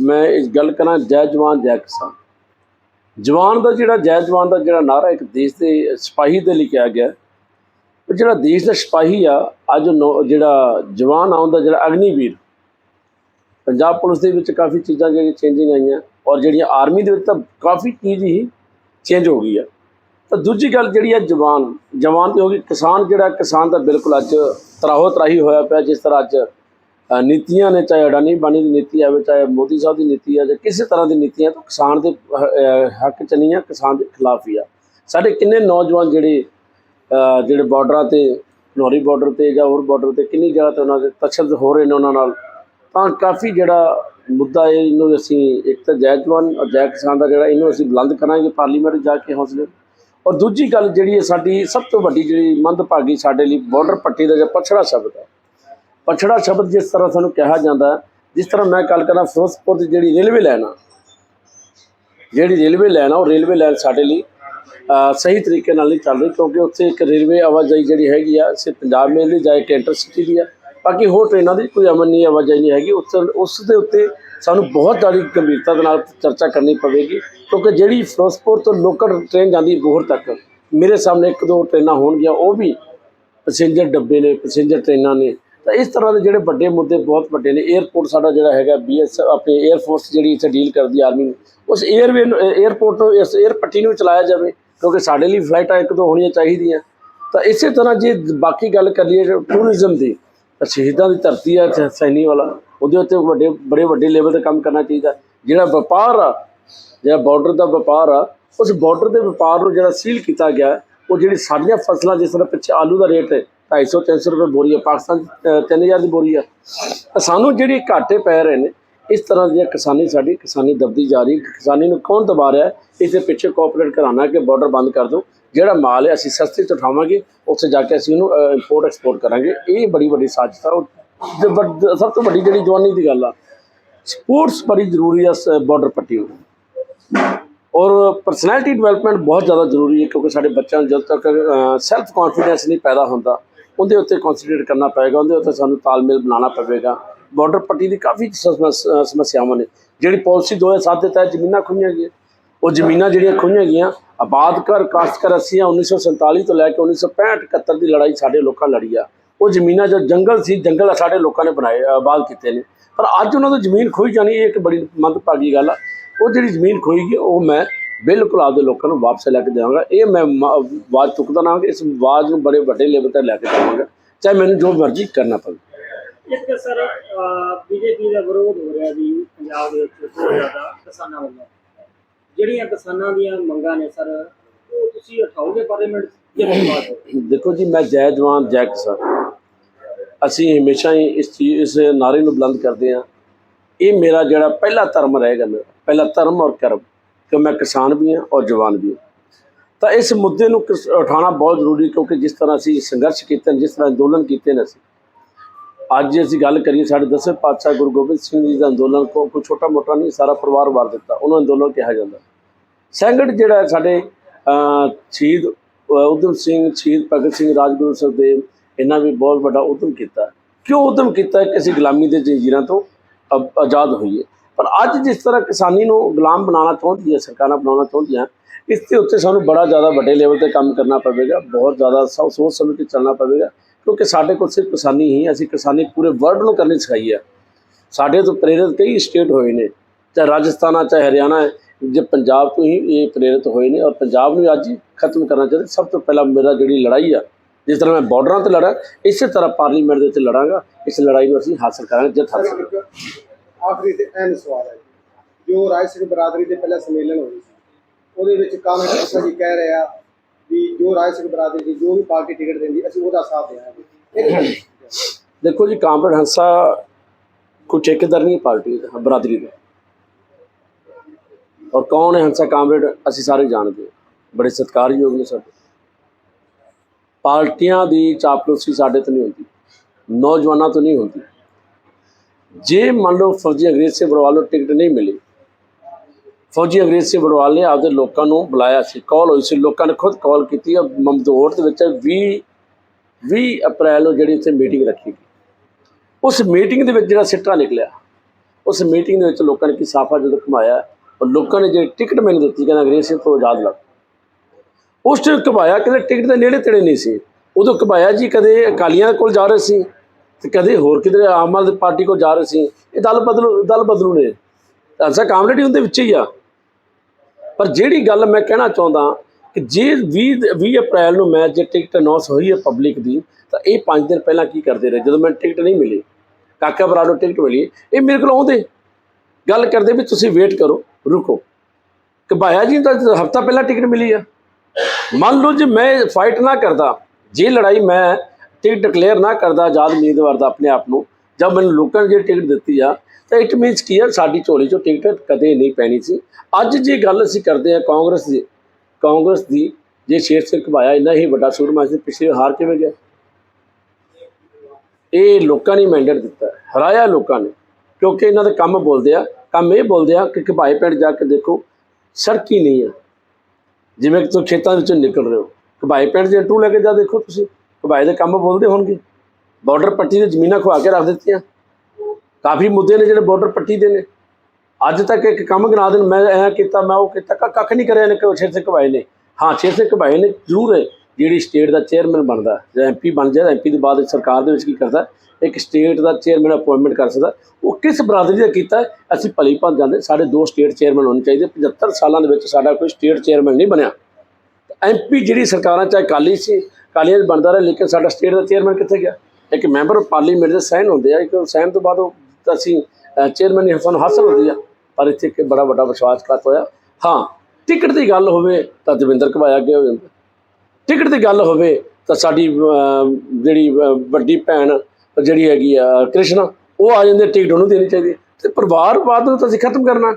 Speaker 1: ਮੈਂ ਇਸ ਗੱਲ ਕਰਾਂ, ਜੈ ਜਵਾਨ, ਜੈ ਕਿਸਾਨ। ਜਵਾਨ ਦਾ ਜਿਹੜਾ, ਜੈ ਜਵਾਨ ਦਾ ਜਿਹੜਾ ਨਾਰਾ ਇੱਕ ਦੇਸ਼ ਦੇ ਸਿਪਾਹੀ ਦੇ ਲਈ ਕਿਹਾ ਗਿਆ ਉਹ ਜਿਹੜਾ ਦੇਸ਼ ਦਾ ਸਿਪਾਹੀ ਆ, ਅੱਜ ਨੌ- ਜਿਹੜਾ ਜਵਾਨ ਆਉਂਦਾ ਜਿਹੜਾ ਅਗਨੀਵੀਰ। ਪੰਜਾਬ ਪੁਲਿਸ ਦੇ ਵਿੱਚ ਕਾਫੀ ਚੀਜ਼ਾਂ ਜਿਹੜੀਆਂ ਚੇਂਜਿੰਗ ਆਈਆਂ, ਔਰ ਜਿਹੜੀਆਂ ਆਰਮੀ ਦੇ ਵਿੱਚ ਤਾਂ ਕਾਫੀ ਚੀਜ਼ ਹੀ ਚੇਂਜ ਹੋ ਗਈ ਆ। ਤਾਂ ਦੂਜੀ ਗੱਲ ਜਿਹੜੀ ਆ, ਜਵਾਨ ਜਵਾਨ ਤੇ ਹੋ ਗਈ ਕਿਸਾਨ, ਜਿਹੜਾ ਕਿਸਾਨ ਦਾ ਬਿਲਕੁਲ ਅੱਜ ਤਰਾਹੋ ਤਰਾਹੀ ਹੋਇਆ ਪਿਆ, ਜਿਸ ਤਰ੍ਹਾਂ ਅੱਜ ਨੀਤੀਆਂ ਨੇ, ਚਾਹੇ ਅਡਾਨੀ ਬਾਣੀ ਦੀ ਨੀਤੀ ਆਵੇ, ਚਾਹੇ ਮੋਦੀ ਸਾਹਿਬ ਦੀ ਨੀਤੀ ਆ, ਜਾਂ ਕਿਸੇ ਤਰ੍ਹਾਂ ਦੀ ਨੀਤੀਆਂ, ਤਾਂ ਕਿਸਾਨ ਦੇ ਹੱਕ ਚ ਨਹੀਂ ਆ, ਕਿਸਾਨ ਦੇ ਖਿਲਾਫ ਹੀ ਆ। ਸਾਡੇ ਕਿੰਨੇ ਨੌਜਵਾਨ ਜਿਹੜੇ ਜਿਹੜੇ ਬਾਰਡਰਾਂ ਤੇ ਨੌਰੀ ਬਾਰਡਰ ਤੇ ਜਾਂ ਹੋਰ ਬਾਰਡਰ ਤੇ ਕਿੰਨੀ ਜਗ੍ਹਾ ਤੇ ਉਹਨਾਂ ਦੇ ਤਸ਼ੱਦਦ ਹੋ ਰਹੇ ਨੇ ਉਹਨਾਂ ਨਾਲ, ਤਾਂ ਕਾਫੀ ਜਿਹੜਾ ਮੁੱਦਾ ਹੈ ਇਹਨੂੰ ਅਸੀਂ ਇੱਕ ਤਾਂ ਜੈ ਜਵਾਨ ਔਰ ਜੈ ਕਿਸਾਨ ਦਾ ਜਿਹੜਾ ਇਹਨੂੰ ਅਸੀਂ ਬੁਲੰਦ ਕਰਾਂਗੇ ਪਾਰਲੀਮੈਂਟ ਜਾ ਕੇ ਹੌਸਲੇ ਔਰ ਦੂਜੀ ਗੱਲ ਜਿਹੜੀ ਹੈ ਸਾਡੀ ਸਭ ਤੋਂ ਵੱਡੀ ਜਿਹੜੀ ਮੰਦਭਾਗੀ ਸਾਡੇ ਲਈ ਬਾਰਡਰ ਪੱਟੀ ਦਾ ਜਿਹੜਾ ਪਛੜਾ ਸ਼ਬਦ ਹੈ ਪਛੜਾ ਸ਼ਬਦ ਜਿਸ ਤਰ੍ਹਾਂ ਸਾਨੂੰ ਕਿਹਾ ਜਾਂਦਾ, ਜਿਸ ਤਰ੍ਹਾਂ ਮੈਂ ਗੱਲ ਕਰਾਂ ਫਿਰੋਜ਼ਪੁਰ ਦੀ ਜਿਹੜੀ ਰੇਲਵੇ ਲਾਈਨ ਆ, ਜਿਹੜੀ ਰੇਲਵੇ ਲਾਈਨ ਆ, ਉਹ ਰੇਲਵੇ ਲਾਈਨ ਸਾਡੇ ਲਈ ਸਹੀ ਤਰੀਕੇ ਨਾਲ ਨਹੀਂ ਚੱਲ ਰਹੀ, ਕਿਉਂਕਿ ਉੱਥੇ ਇੱਕ ਰੇਲਵੇ ਆਵਾਜਾਈ ਜਿਹੜੀ ਹੈਗੀ ਆ, ਸਿਰਫ ਪੰਜਾਬ ਮੇਲ ਦੀ ਜਾਂ ਇੱਕ ਇੰਟਰਸਿਟੀ ਦੀ ਆ। ਬਾਕੀ ਹੋਰ ਟ੍ਰੇਨਾਂ ਦੀ ਕੋਈ ਅਮਨ ਨਹੀਂ ਆਵਾਜਾਈ ਨਹੀਂ ਹੈਗੀ ਉਸ ਉਸ ਦੇ ਉੱਤੇ ਸਾਨੂੰ ਬਹੁਤ ਜ਼ਿਆਦਾ ਗੰਭੀਰਤਾ ਦੇ ਨਾਲ ਚਰਚਾ ਕਰਨੀ ਪਵੇਗੀ, ਕਿਉਂਕਿ ਜਿਹੜੀ ਫਿਰੋਜ਼ਪੁਰ ਤੋਂ ਲੋਕਲ ਟ੍ਰੇਨ ਜਾਂਦੀ ਬੋਹਰ ਤੱਕ, ਮੇਰੇ ਸਾਹਮਣੇ ਇੱਕ ਦੋ ਟ੍ਰੇਨਾਂ ਹੋਣਗੀਆਂ, ਉਹ ਵੀ ਪੈਸੇਂਜਰ ਡੱਬੇ ਨੇ ਪੈਸੇਂਜਰ ਟ੍ਰੇਨਾਂ ਨੇ ਤਾਂ ਇਸ ਤਰ੍ਹਾਂ ਦੇ ਜਿਹੜੇ ਵੱਡੇ ਮੁੱਦੇ ਬਹੁਤ ਵੱਡੇ ਨੇ। 에어ਪੋਰਟ ਸਾਡਾ ਜਿਹੜਾ ਹੈਗਾ ਬੀਐਸ ਆਪਣੇ 에ਅਰਫੋਰਸ ਜਿਹੜੀ ਇੱਥੇ ਡੀਲ ਕਰਦੀ ਆਰਮੀ ਉਸ 에ਅਰਵੇ ਨੂੰ 에ਅਰਪੋਰਟ ਨੂੰ, ਇਸ 에ਅਰ ਪੱਟੀ ਨੂੰ ਚਲਾਇਆ ਜਾਵੇ, ਕਿਉਂਕਿ ਸਾਡੇ ਲਈ ਫਲਾਈਟਾਂ ਇੱਕ ਦੋ ਹੋਣੀਆਂ ਚਾਹੀਦੀਆਂ। ਤਾਂ ਇਸੇ ਤਰ੍ਹਾਂ ਜੇ ਬਾਕੀ ਗੱਲ ਕਰੀਏ ਟੂਰਿਜ਼ਮ ਦੀ ਸ਼ਹੀਦਾਂ ਦੀ ਧਰਤੀ ਆ ਸੈਨੀ ਵਾਲਾ, ਉਹਦੇ ਉੱਤੇ ਵੱਡੇ, ਬੜੇ ਵੱਡੇ ਲੈਵਲ ਤੇ ਕੰਮ ਕਰਨਾ ਚਾਹੀਦਾ। ਜਿਹੜਾ ਵਪਾਰ ਆ, ਜਿਹੜਾ ਬਾਰਡਰ ਦਾ ਵਪਾਰ ਆ, ਉਸ ਬਾਰਡਰ ਦੇ ਵਪਾਰ ਨੂੰ ਜਿਹੜਾ ਸੀਲ ਕੀਤਾ ਗਿਆ, ਉਹ ਜਿਹੜੀ ਸਾਡੀਆਂ ਫਸਲਾਂ, ਜਿਸ ਤਰ੍ਹਾਂ ਪਿੱਛੇ ਆਲੂ ਦਾ ਰੇਟ ਹੈ 250 300 ਰੁਪਏ ਬੋਰੀ ਹੈ ਪਾਕਿਸਤਾਨ 'ਚ, ਅ, 3000 ਦੀ ਬੋਰੀ ਆ। ਸਾਨੂੰ ਜਿਹੜੀ ਘਾਟੇ ਪੈ ਰਹੇ ਨੇ ਇਸ ਤਰ੍ਹਾਂ ਦੀਆਂ ਕਿਸਾਨੀ ਸਾਡੀ ਕਿਸਾਨੀ ਦਬਦੀ ਜਾ ਰਹੀ ਕਿਸਾਨੀ ਨੂੰ ਕੌਣ ਦਬਾ ਰਿਹਾ ਹੈ? ਦੇ ਪਿੱਛੇ ਕੋਆਪਰੇਟ ਕਰਾਉਣਾ ਕਿ ਬਾਰਡਰ ਬੰਦ ਕਰ ਦਿਓ। ਜਿਹੜਾ ਮਾਲ ਹੈ ਅਸੀਂ ਸਸਤੇ 'ਚ ਉਠਾਵਾਂਗੇ ਉੱਥੇ ਜਾ ਕੇ ਅਸੀਂ ਉਹਨੂੰ ਇੰਪੋਰਟ ਐਕਸਪੋਰਟ ਕਰਾਂਗੇ। ਇਹ ਬੜੀ ਵੱਡੀ ਸਾਜ਼ਿਸ਼ ਆ। ਉਹ ਸਭ ਤੋਂ ਵੱਡੀ ਜਿਹੜੀ ਜਵਾਨੀ ਦੀ ਗੱਲ ਆ ਸਪੋਰਟਸ ਬੜੀ ਜ਼ਰੂਰੀ ਆ ਬਾਰਡਰ ਪੱਟੀ ਨੂੰ ਔਰ ਪਰਸਨੈਲਿਟੀ ਡਿਵੈਲਪਮੈਂਟ ਬਹੁਤ ਜ਼ਿਆਦਾ ਜ਼ਰੂਰੀ ਹੈ ਕਿਉਂਕਿ ਸਾਡੇ ਬੱਚਿਆਂ ਨੂੰ ਜਦ ਤੱਕ ਸੈਲਫ ਕੌਨਫੀਡੈਂਸ ਨਹੀਂ ਪੈਦਾ ਹੁੰਦਾ ਉਹਦੇ ਉੱਤੇ ਕਨਸੈਂਟਰੇਟ ਕਰਨਾ ਪਏਗਾ, ਉਹਦੇ ਉੱਤੇ ਸਾਨੂੰ ਤਾਲਮੇਲ ਬਣਾਉਣਾ ਪਵੇਗਾ। ਬਾਰਡਰ ਪੱਟੀ ਦੀ ਕਾਫੀ ਸਮੱਸ- ਸਮੱਸਿਆਵਾਂ ਨੇ। ਜਿਹੜੀ ਪਾਲਿਸੀ 2007 ਦੇ ਤਹਿਤ ਜ਼ਮੀਨਾਂ ਖੋਈਆਂ ਗਈਆਂ, ਉਹ ਜ਼ਮੀਨਾਂ ਜਿਹੜੀਆਂ ਖੋਈਆਂ ਗਈਆਂ, ਆਬਾਦ ਕਰ ਕਾਸ਼ਤਕਰ ਅਸੀਂ 1947 ਤੋਂ ਲੈ ਕੇ 1965 71 ਦੀ ਲੜਾਈ ਸਾਡੇ ਲੋਕਾਂ ਲੜੀ ਆ। ਉਹ ਜ਼ਮੀਨਾਂ ਜੋ ਜੰਗਲ ਸੀ, ਜੰਗਲ ਸਾਡੇ ਲੋਕਾਂ ਨੇ ਬਣਾਏ, ਆਬਾਦ ਕੀਤੇ ਨੇ। ਪਰ ਅੱਜ ਉਹਨਾਂ ਤੋਂ ਜ਼ਮੀਨ ਖੋਈ ਜਾਣੀ ਇਹ ਇੱਕ ਬੜੀ ਮੰਦਭਾਗੀ ਗੱਲ ਆ। ਉਹ ਜਿਹੜੀ ਜ਼ਮੀਨ ਖੋਈ ਗਈ, ਉਹ ਮੈਂ ਬਿਲਕੁਲ ਆਪਦੇ ਲੋਕਾਂ ਨੂੰ ਵਾਪਸ ਲੈ ਕੇ ਦੇਵਾਂਗਾ। ਇਹ ਮੈਂ ਆਵਾਜ਼ ਚੁੱਕਦਾ ਨਾ ਕਿ ਇਸ ਆਵਾਜ਼ ਨੂੰ ਬੜੇ ਵੱਡੇ ਲੈਵਲ ਤੇ ਲੈ ਕੇ ਜਾਵਾਂਗਾ ਚਾਹੇ ਮੈਨੂੰ ਜੋ ਮਰਜ਼ੀ ਕਰਨਾ ਪਵੇ।
Speaker 3: ਇਸ ਤੇ ਸਰ ਬੀਜੇਪੀ ਦਾ ਵਿਰੋਧ ਹੋ ਰਿਹਾ ਜੀ ਪੰਜਾਬ ਦੇ ਵਿੱਚ ਬਹੁਤ ਜ਼ਿਆਦਾ ਕਿਸਾਨਾਂ ਵੱਲੋਂ। ਜਿਹੜੀਆਂ ਕਿਸਾਨਾਂ ਦੀਆਂ ਮੰਗਾਂ ਨੇ ਸਰ ਉਹ ਤੁਸੀਂ ਉਠਾਓਗੇ ਪਾਰਲੀਮੈਂਟ?
Speaker 1: ਦੇਖੋ ਜੀ ਮੈਂ ਜੈ ਜਵਾਨ ਜੈ ਕਿਸਾਨ। ਅਸੀਂ ਹਮੇਸ਼ਾ ਹੀ ਇਸ ਚੀਜ਼ ਇਸ ਨਾਰੇ ਨੂੰ ਬੁਲੰਦ ਕਰਦੇ ਹਾਂ। ਇਹ ਮੇਰਾ ਜਿਹੜਾ ਪਹਿਲਾ ਧਰਮ ਰਹੇਗਾ ਮੇਰਾ ਪਹਿਲਾ ਧਰਮ ਔਰ ਕਰਮ। ਕਿ ਮੈਂ ਕਿਸਾਨ ਵੀ ਹਾਂ ਔਰ ਜਵਾਨ ਵੀ ਹਾਂ। ਤਾਂ ਇਸ ਮੁੱਦੇ ਨੂੰ ਕਿਸ- ਉਠਾਉਣਾ ਬਹੁਤ ਜ਼ਰੂਰੀ ਕਿਉਂਕਿ ਜਿਸ ਤਰ੍ਹਾਂ ਅਸੀਂ ਸੰਘਰਸ਼ ਕੀਤੇ ਨੇ ਜਿਸ ਤਰ੍ਹਾਂ ਅੰਦੋਲਨ ਕੀਤੇ ਨੇ ਅਸੀਂ ਅੱਜ ਅਸੀਂ ਗੱਲ ਕਰੀਏ ਸਾਡੇ ਦਸਵੇਂ ਪਾਤਸ਼ਾਹ ਗੁਰੂ ਗੋਬਿੰਦ ਸਿੰਘ ਜੀ ਦਾ ਅੰਦੋਲਨ ਕੋ ਕੋਈ ਛੋਟਾ ਮੋਟਾ ਨਹੀਂ ਸਾਰਾ ਪਰਿਵਾਰ ਵਾਰ ਦਿੱਤਾ ਉਹਨੂੰ ਅੰਦੋਲਨ ਕਿਹਾ ਜਾਂਦਾ। ਸੈਂਗੜ ਜਿਹੜਾ ਸਾਡੇ ਸ਼ਹੀਦ ਅਹ, ਊਧਮ ਸਿੰਘ ਸ਼ਹੀਦ ਭਗਤ ਸਿੰਘ ਰਾਜਗੁਰੂ ਸੁਖਦੇਵ ਇਹਨਾਂ ਵੀ ਬਹੁਤ ਵੱਡਾ ਉਦਮ ਕੀਤਾ। ਕਿਉਂ ਉਦਮ ਕੀਤਾ? ਕਿ ਅਸੀਂ ਗੁਲਾਮੀ ਦੇ ਜੰਜੀਰਾਂ ਤੋਂ ਆਜ਼ਾਦ ਹੋਈਏ। ਪਰ ਅੱਜ ਜਿਸ ਤਰ੍ਹਾਂ ਕਿਸਾਨੀ ਨੂੰ ਗੁਲਾਮ ਬਣਾਉਣਾ ਚਾਹੁੰਦੀ ਹੈ ਸਰਕਾਰਾਂ ਬਣਾਉਣਾ ਚਾਹੁੰਦੀਆਂ, ਇਸ ਦੇ ਉੱਤੇ ਸਾਨੂੰ ਬੜਾ ਜ਼ਿਆਦਾ ਵੱਡੇ ਲੈਵਲ ਤੇ ਕੰਮ ਕਰਨਾ ਪਵੇਗਾ, ਬਹੁਤ ਜ਼ਿਆਦਾ ਸੋ- ਸੋਚ ਸਮਝ ਕੇ ਚੱਲਣਾ ਪਵੇਗਾ, ਕਿਉਂਕਿ ਸਾਡੇ ਕੋਲ ਸਿਰਫ ਕਿਸਾਨੀ ਹੀ, ਅਸੀਂ ਕਿਸਾਨੀ ਪੂਰੇ ਵਰਲਡ ਨੂੰ ਕਰਨੀ ਸਿਖਾਈ ਹੈ। ਸਾਡੇ ਤੋਂ ਪ੍ਰੇਰਿਤ ਕਈ ਸਟੇਟ ਹੋਏ ਨੇ, ਚਾਹੇ ਰਾਜਸਥਾਨ ਆ, ਚਾਹੇ ਹਰਿਆਣਾ ਹੈ ਜੇ ਪੰਜਾਬ ਤੋਂ ਹੀ ਇਹ ਪ੍ਰੇਰਿਤ ਹੋਏ ਨੇ, ਔਰ ਪੰਜਾਬ ਨੂੰ ਅੱਜ ਹੀ ਖਤਮ ਕਰਨਾ ਚਾਹੀਦਾ, ਸਭ ਤੋਂ ਪਹਿਲਾਂ ਮੇਰਾ ਜਿਹੜੀ ਲੜਾਈ ਆ, ਜਿਸ ਤਰ੍ਹਾਂ ਮੈਂ ਬਾਰਡਰਾਂ ਤੇ ਲੜਾਂ, ਇਸੇ ਤਰ੍ਹਾਂ ਪਾਰਲੀਮੈਂਟ ਦੇ ਉੱਤੇ ਲੜਾਂਗਾ, ਇਸ ਲੜਾਈ ਨੂੰ ਅਸੀਂ ਹਾਸਲ ਕਰਾਂਗੇ, ਜਿੱਤ ਹਾਸਲ
Speaker 4: ਆਖਰੀ ਤੇ ਅਹਿਮ ਸਵਾਲ ਹੈ ਜੋ। ਰਾਜ ਸਿੰਘ ਬਰਾਦਰੀ ਦੇ ਪਹਿਲਾ ਸੰਮੇਲਨ ਹੋਈ ਸੀ, ਉਹਦੇ ਵਿੱਚ ਕਾਮਰੇਡ ਅਫਸਰ ਜੀ ਕਹਿ ਰਿਹਾ ਵੀ ਜੋ ਰਾਜ ਸਿੰਘ ਬਰਾਦਰੀ ਦੀ ਜੋ ਵੀ ਪਾਰਟੀ ਟਿਕਟ ਦਿੰਦੀ, ਅਸੀਂ ਉਹਦਾ ਸਾਥ ਦੇਵਾਂਗੇ।
Speaker 1: ਦੇਖੋ ਜੀ ਕਾਮਰੇਡ ਹੰਸਾ ਕੋਈ ਠੇਕੇਦਾਰ ਨਹੀਂ ਪਾਰਟੀ ਦਾ ਬਰਾਦਰੀ ਦਾ। ਔਰ ਕੌਣ ਹੈ ਹੰਸਾ ਕਾਮਰੇਡ ਅਸੀਂ ਸਾਰੇ ਜਾਣਦੇ ਬੜੇ ਸਤਿਕਾਰਯੋਗ ਨੇ ਸਾਡੇ। ਪਾਰਟੀਆਂ ਦੀ ਚਾਪਲੂਸੀ ਸਾਡੇ ਤੋਂ ਨਹੀਂ ਹੁੰਦੀ। ਨੌਜਵਾਨਾਂ ਤੋਂ ਨਹੀਂ ਹੁੰਦੀ। ਜੇ ਮੰਨ ਲਓ ਫੌਜੀ ਅੰਗਰੇਜ਼ ਸਿੰਘ ਬੜਵਾਲ ਨੂੰ ਟਿਕਟ ਨਹੀਂ ਮਿਲੀ, ਫੌਜੀ ਅੰਗਰੇਜ਼ ਸਿੰਘ ਬੜਵਾਲ ਨੇ ਆਪਦੇ ਲੋਕਾਂ ਨੂੰ ਬੁਲਾਇਆ ਸੀ ਕਾਲ ਹੋਈ ਸੀ, ਲੋਕਾਂ ਨੇ ਖੁਦ ਕਾਲ ਕੀਤੀ ਔਰ ਮਮਦੋੜ ਦੇ ਵਿੱਚ 20 20 ਅਪ੍ਰੈਲ ਨੂੰ ਜਿਹੜੀ ਇੱਥੇ ਮੀਟਿੰਗ ਰੱਖੀ ਗਈ। ਉਸ ਮੀਟਿੰਗ ਦੇ ਵਿੱਚ ਜਿਹੜਾ ਸਿੱਟਾ ਨਿਕਲਿਆ, ਉਸ ਮੀਟਿੰਗ ਦੇ ਵਿੱਚ ਲੋਕਾਂ ਨੇ ਕੀ ਸਾਫਾ ਜਦੋਂ ਘੁਮਾਇਆ ਔਰ ਲੋਕਾਂ ਨੇ ਜਿਹੜੀ ਟਿਕਟ ਮੈਨੂੰ ਦਿੱਤੀ ਕਹਿੰਦਾ ਅੰਗਰੇਜ਼ ਸਿੰਘ ਤੋਂ ਆਜ਼ਾਦ ਲੱਗ ਉਸ ਟਾਈਮ ਘੁਮਾਇਆ ਕਿਤੇ ਟਿਕਟ ਦੇ ਨੇੜੇ ਤੇੜੇ ਨਹੀਂ ਸੀ। ਉਦੋਂ ਘੁਮਾਇਆ ਜੀ ਕਦੇ ਅਕਾਲੀਆਂ ਕੋਲ ਜਾ ਰਹੇ ਸੀ ਤੇ ਕਦੇ ਹੋਰ ਕਿਧਰੇ ਆਮ ਆਦਮੀ ਪਾਰਟੀ ਕੋਲ ਜਾ ਰਹੇ ਸੀ। ਇਹ ਦਲ ਬਦਲੂ ਦਲ ਬਦਲੂ ਨੇ। ਤਾਂ ਅਸਾ ਕਾਮਰੇਡੀ ਉਹਦੇ ਵਿੱਚ ਹੀ ਆ। ਪਰ ਜਿਹੜੀ ਗੱਲ ਮੈਂ ਕਹਿਣਾ ਚਾਹੁੰਦਾ ਕਿ ਜੇ 20 20 ਅਪ੍ਰੈਲ ਨੂੰ ਮੈਂ ਜੇ ਟਿਕਟ ਅਨਾਉਂਸ ਹੋਈ ਹੈ ਪਬਲਿਕ ਦੀ, ਤਾਂ ਇਹ 5 ਦਿਨ ਪਹਿਲਾਂ ਕੀ ਕਰਦੇ ਰਹੇ? ਜਦੋਂ ਮੈਨੂੰ ਟਿਕਟ ਨਹੀਂ ਮਿਲੀ, ਕਾਕਾ ਬਰਾੜ ਨੂੰ ਟਿਕਟ ਮਿਲੀ, ਇਹ ਮੇਰੇ ਕੋਲ ਆਉਂਦੇ। ਗੱਲ ਕਰਦੇ ਵੀ ਤੁਸੀਂ ਵੇਟ ਕਰੋ, ਰੁਕੋ। ਕਿ ਭਾਇਆ ਜੀ ਨੂੰ ਤਾਂ ਹਫਤਾ ਪਹਿਲਾਂ ਟਿਕਟ ਮਿਲੀ ਆ। ਮੰਨ ਲਓ ਜੇ ਮੈਂ ਫਾਈਟ ਨਾ ਕਰਦਾ, ਜੇ ਲੜਾਈ ਮੈਂ ਟਿਕਟ ਡਿਕਲੇਅਰ ਨਾ ਕਰਦਾ, ਆਜ਼ਾਦ ਉਮੀਦਵਾਰ ਦਾ ਆਪਣੇ ਆਪ ਨੂੰ ਜਦ ਮੈਨੂੰ ਲੋਕਾਂ ਨੇ ਜੇ ਟਿਕਟ ਦਿੱਤੀ ਆ, ਤਾਂ ਇਟ ਮੀਨਸ ਕੀ ਆ, ਸਾਡੀ ਝੋਲੀ ਚੋਂ ਟਿਕਟ ਕਦੇ ਨਹੀਂ ਪੈਣੀ ਸੀ। ਅੱਜ ਜੇ ਗੱਲ ਅਸੀਂ ਕਰਦੇ ਆ ਕਾਂਗਰਸ ਦੀ ਕਾਂਗਰਸ ਦੀ ਜੇ ਸ਼ੇਰ ਸਿੰਘ ਘਬਾਇਆ, ਇੰਨਾ ਹੀ ਵੱਡਾ ਸੂਰਮਾ ਸੀ ਪਿਛਲੇ ਹਾਰ ਕਿਵੇਂ ਗਿਆ? ਇਹ ਲੋਕਾਂ ਨੇ ਮੈਂਡੇਟ ਦਿੱਤਾ, ਹਰਾਇਆ ਲੋਕਾਂ ਨੇ, ਕਿਉਂਕਿ ਇਹਨਾਂ ਦੇ ਕੰਮ ਬੋਲਦੇ ਆ, ਕੰਮ ਇਹ ਬੋਲਦੇ ਆ ਕਿ ਘਬਾਏ ਪਿੰਡ ਜਾ ਕੇ ਦੇਖੋ, ਸੜਕ ਹੀ ਨਹੀਂ ਆ। ਜਿਵੇਂ ਕਿ ਤੁਸੀਂ ਖੇਤਾਂ ਵਿੱਚੋਂ ਨਿਕਲ ਰਹੇ ਹੋ, ਘਬਾਏ ਪਿੰਡ ਦੇ ਟੂ ਲੈ ਕੇ ਜਾ ਦੇਖੋ ਤੁਸੀਂ। ਘਬਾਏ ਦੇ ਕੰਮ ਬੋਲਦੇ ਹੋਣਗੇ। ਬਾਰਡਰ ਪੱਟੀ ਦੇ ਜ਼ਮੀਨਾਂ ਖਵਾ ਕੇ ਰੱਖ ਦਿੱਤੀਆਂ। ਕਾਫੀ ਮੁੱਦੇ ਨੇ ਜਿਹੜੇ ਬਾਰਡਰ ਪੱਟੀ ਦੇ ਨੇ। ਅੱਜ ਤੱਕ ਇੱਕ ਕੰਮ ਗਿਣਾ ਦੇਣ, ਮੈਂ ਐਂ ਕੀਤਾ, ਮੈਂ ਉਹ ਕੀਤਾ, ਕੱਖ ਨਹੀਂ ਕਰਿਆ ਨੇ ਸ਼ੇਰ ਸਿੰਘ ਘਬਾਏ ਨੇ? ਹਾਂ ਸ਼ੇਰ ਸਿੰਘ ਘਬਾਏ ਨੇ, ਜ਼ਰੂਰ ਹੈ। ਜਿਹੜੀ ਸਟੇਟ ਦਾ ਚੇਅਰਮੈਨ ਬਣਦਾ, ਜਾਂ ਐਮਪੀ ਬਣ ਜਾਂਦਾ ਐਮਪੀ ਦੇ ਬਾਅਦ ਸਰਕਾਰ ਦੇ ਵਿੱਚ ਕੀ ਕਰਦਾ? ਇੱਕ ਸਟੇਟ ਦਾ ਚੇਅਰਮੈਨ ਅਪਾਇੰਟਮੈਂਟ ਕਰ ਸਕਦਾ। ਉਹ ਕਿਸ ਬਰਾਦਰੀ ਦਾ ਕੀਤਾ? ਅਸੀਂ ਭਲੀ ਭਾਂਤ ਜਾਂਦੇ ਸਾਡੇ ਦੋ ਸਟੇਟ ਚੇਅਰਮੈਨ ਹੋਣੇ ਚਾਹੀਦੇ। 75 ਸਾਲਾਂ ਦੇ ਵਿੱਚ ਸਾਡਾ ਕੋਈ ਸਟੇਟ ਚੇਅਰਮੈਨ ਨਹੀਂ ਬਣਿਆ। ਐਮਪੀ ਜਿਹੜੀ ਸਰਕਾਰਾਂ, ਚਾਹੇ ਕਾਲੀ ਸੀ ਕਾਲੀਆਂ 'ਚ ਬਣਦਾ ਰਿਹਾ, ਲੇਕਿਨ ਸਾਡਾ ਸਟੇਟ ਦਾ ਚੇਅਰਮੈਨ ਕਿੱਥੇ ਗਿਆ? ਇੱਕ ਮੈਂਬਰ ਪਾਰਲੀਮੈਂਟ ਦੇ ਸਾਈਨ ਹੁੰਦੇ ਆ, ਇੱਕ ਸਾਈਨ ਤੋਂ ਬਾਅਦ ਉਹ ਤਾਂ ਅਸੀਂ ਚੇਅਰਮੈਨ ਹੀ ਸਾਨੂੰ ਹਾਸਲ ਹੁੰਦੀ ਆ, ਪਰ ਇੱਥੇ ਇੱਕ ਬੜਾ ਵੱਡਾ ਵਿਸ਼ਵਾਸਘਾਤ ਹੋਇਆ। ਹਾਂ ਟਿਕਟ ਦੀ ਗੱਲ ਹੋਵੇ ਤਾਂ ਦਵਿੰਦਰ ਘਬਾਇਆ ਅੱਗੇ ਹੋ ਜਾਂਦਾ। ਟਿਕਟ ਦੀ ਗੱਲ ਹੋਵੇ ਤਾਂ ਸਾਡੀ ਜਿਹੜੀ ਵੱਡੀ ਭੈਣ ਜਿਹੜੀ ਹੈਗੀ ਆ, ਕ੍ਰਿਸ਼ਨਾ, ਉਹ ਆ ਜਾਂਦੇ ਟਿਕਟ ਉਹਨੂੰ ਦੇਣੀ ਚਾਹੀਦੀ ਤੇ ਪਰਿਵਾਰਵਾਦ ਨੂੰ ਤਾਂ ਅਸੀਂ ਖਤਮ ਕਰਨਾ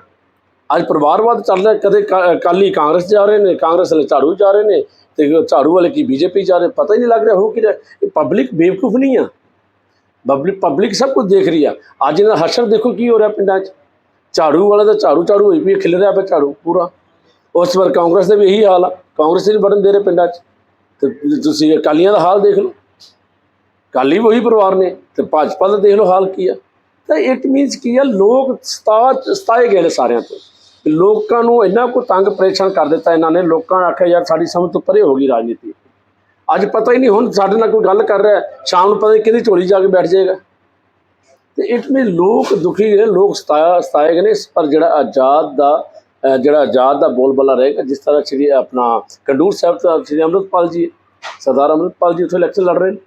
Speaker 1: ਅੱਜ ਪਰਿਵਾਰਵਾਦ ਚੱਲ ਰਿਹਾ, ਕਦੇ ਕਾ- ਕਾਲੀ ਕਾਂਗਰਸ ਜਾ ਰਹੇ ਨੇ, ਕਾਂਗਰਸ ਵਾਲੇ ਝਾੜੂ ਜਾ ਰਹੇ ਨੇ ਤੇ ਝਾੜੂ ਵਾਲੇ ਕੀ ਬੀਜੇਪੀ ਜਾ ਰਹੇ? ਪਤਾ ਹੀ ਨਹੀਂ ਲੱਗ ਰਿਹਾ ਹੋ ਕੀ ਰਿਹਾ ਇਹ ਪਬਲਿਕ ਬੇਵਕੂਫ ਨਹੀਂ ਆ। ਪਬਲਿਕ ਪਬਲਿਕ ਸਭ ਕੁਝ ਦੇਖ ਰਹੀ ਆ। ਅੱਜ ਇਹਨਾਂ ਦਾ ਹਸ਼ਰ ਦੇਖੋ ਕੀ ਹੋ ਰਿਹਾ ਪਿੰਡਾਂ 'ਚ। ਝਾੜੂ ਵਾਲਾ ਤਾਂ ਝਾੜੂ ਝਾੜੂ ਹੋਈ ਪਈ ਖਿਲ ਰਿਹਾ ਪਿਆ ਝਾੜੂ ਪੂਰਾ। ਉਸ ਵਾਰ ਕਾਂਗਰਸ ਦਾ ਵੀ ਇਹੀ ਹਾਲ ਆ। ਕਾਂਗਰਸ ਨਹੀਂ ਵੜਨ ਦੇ ਰਹੇ ਪਿੰਡਾਂ 'ਚ। ਤੇ ਤੁਸੀਂ ਅਕਾਲੀਆਂ ਦਾ ਹਾਲ ਦੇਖ ਲਓ। ਅਕਾਲੀ ਵੀ ਉਹੀ ਪਰਿਵਾਰ ਨੇ ਤੇ ਭਾਜਪਾ ਦਾ ਦੇਖ ਲਓ ਹਾਲ ਕੀ ਆ। ਤਾਂ ਇਟ ਮੀਨਸ ਕੀ ਆ? ਲੋਕ ਸਤਾ ਸਤਾਏ ਗਏ ਨੇ ਸਾਰਿਆਂ ਤੋਂ। ਲੋਕਾਂ ਨੂੰ ਇੰਨਾ ਕੋ ਤੰਗ ਪਰੇਸ਼ਾਨ ਕਰ ਦਿੱਤਾ ਇਹਨਾਂ ਨੇ, ਲੋਕਾਂ ਨੇ ਆਖਿਆ, ਯਾਰ ਸਾਡੀ ਸਮਝ ਤੋਂ ਪਰੇ ਹੋ ਗਈ ਰਾਜਨੀਤੀ। ਅੱਜ ਪਤਾ ਹੀ ਨਹੀਂ ਹੁਣ ਸਾਡੇ ਨਾਲ ਕੋਈ ਗੱਲ ਕਰ ਰਿਹਾ ਸ਼ਾਮ ਨੂੰ ਪਤਾ ਨਹੀਂ ਕਿਹਦੀ ਝੋਲੀ ਜਾ ਕੇ ਬੈਠ ਜਾਏਗਾ। ਤੇ ਇਟ ਮੀਨ ਲੋਕ ਦੁਖੀ ਨੇ ਲੋਕ ਸਤਾਇਆ, ਸਤਾਏ ਗਏ ਨੇ, ਪਰ ਜਿਹੜਾ ਆਜ਼ਾਦ ਦਾ ਜਿਹੜਾ ਆਜ਼ਾਦ ਦਾ ਬੋਲਬਾਲਾ ਰਹੇਗਾ, ਜਿਸ ਤਰ੍ਹਾਂ ਸ਼੍ਰੀ, ਆਪਣਾ ਕੰਡੂਰ ਸਾਹਿਬ ਤੋਂ ਸ਼੍ਰੀ ਅੰਮ੍ਰਿਤਪਾਲ ਜੀ, ਸਰਦਾਰ ਅੰਮ੍ਰਿਤਪਾਲ ਜੀ ਉੱਥੇ ਇਲੈਕਸ਼ਨ ਲੜ ਰਹੇ ਨੇ।